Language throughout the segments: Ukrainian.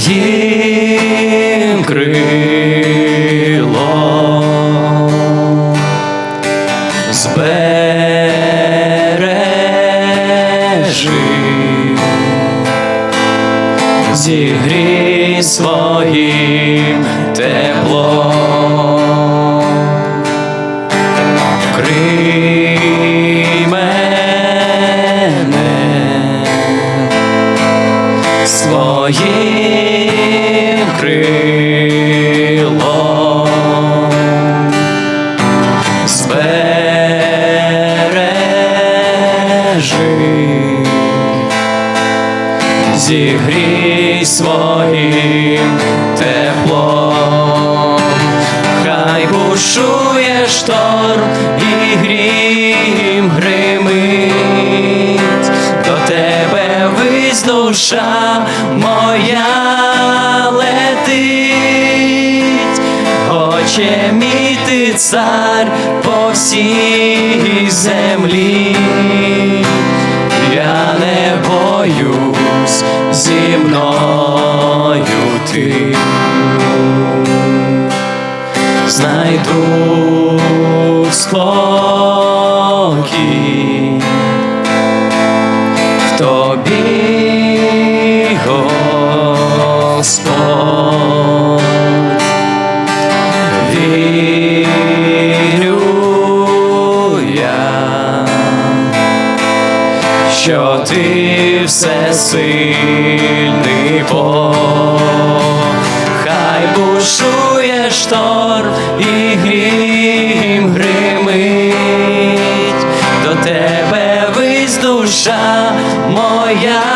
своїм крилом збережи, зігрій своїм теплом, своїм крилом. Збережи, зігрій своїм теплом, хай бушує шторм і грім гримить, до тебе вись душа моя летить, Хоче мій ти цар по всій землі, я не боюсь зі мною ти. Знайду спокій Господь. Вірю я, що ти всесильний Бог, хай бушує шторм і грім гримить, до тебе вись душа моя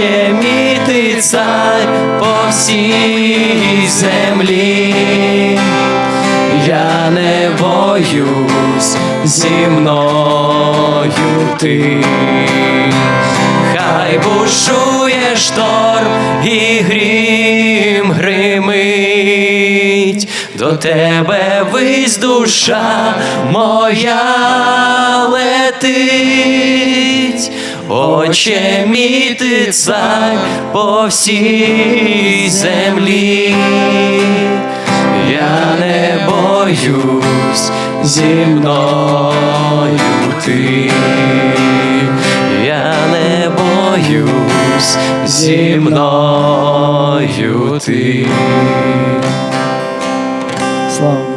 мій ти цар по всій землі, я не боюсь зі мною ти, хай бушує шторм і грім гримить, до тебе вись душа моя летить. Отче мій ти цар по всій землі, я не боюсь зі мною ти, я не боюсь зі мною ти. Слава